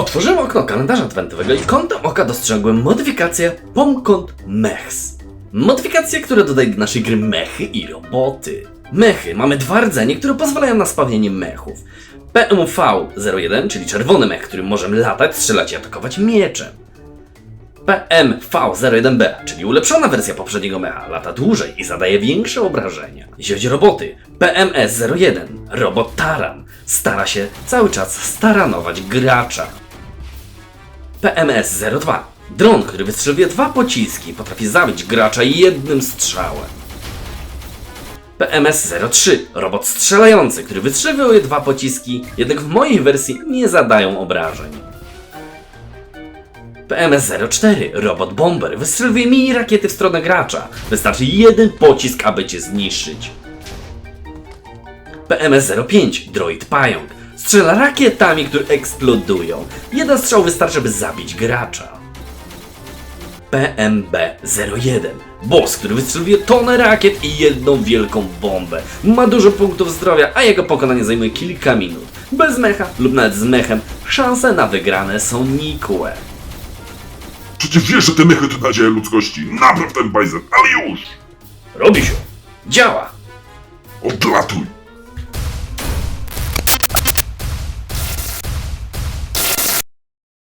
Otworzyłem okno kalendarza adwentowego i kątem oka dostrzegłem modyfikację Pomkont Mechs. Modyfikacje, które dodają do naszej gry mechy i roboty. Mechy. Mamy dwa rdzenie, które pozwalają na spełnienie mechów. PMV-01, czyli czerwony mech, którym możemy latać, strzelać i atakować mieczem. PMV-01B, czyli ulepszona wersja poprzedniego mecha, lata dłużej i zadaje większe obrażenia. Jeśli chodzi o roboty, PMS-01, robot Taran, stara się cały czas staranować gracza. PMS-02, dron, który wystrzeliwuje dwa pociski, potrafi zabić gracza jednym strzałem. PMS-03, robot strzelający, który wystrzeliwuje dwa pociski, jednak w mojej wersji nie zadają obrażeń. PMS-04, robot bomber, wystrzeliwuje mini rakiety w stronę gracza. Wystarczy jeden pocisk, aby cię zniszczyć. PMS-05, droid pająk, strzela rakietami, które eksplodują. Jeden strzał wystarczy, by zabić gracza. PMB-01, boss, który wystrzeliwuje tonę rakiet i jedną wielką bombę. Ma dużo punktów zdrowia, a jego pokonanie zajmuje kilka minut. Bez mecha lub nawet z mechem, szanse na wygrane są nikłe. Przecież wiesz, że te mechy to nadzieja ludzkości. Napraw ten bajzer, ale już! Robi się. Działa. Odlatuj!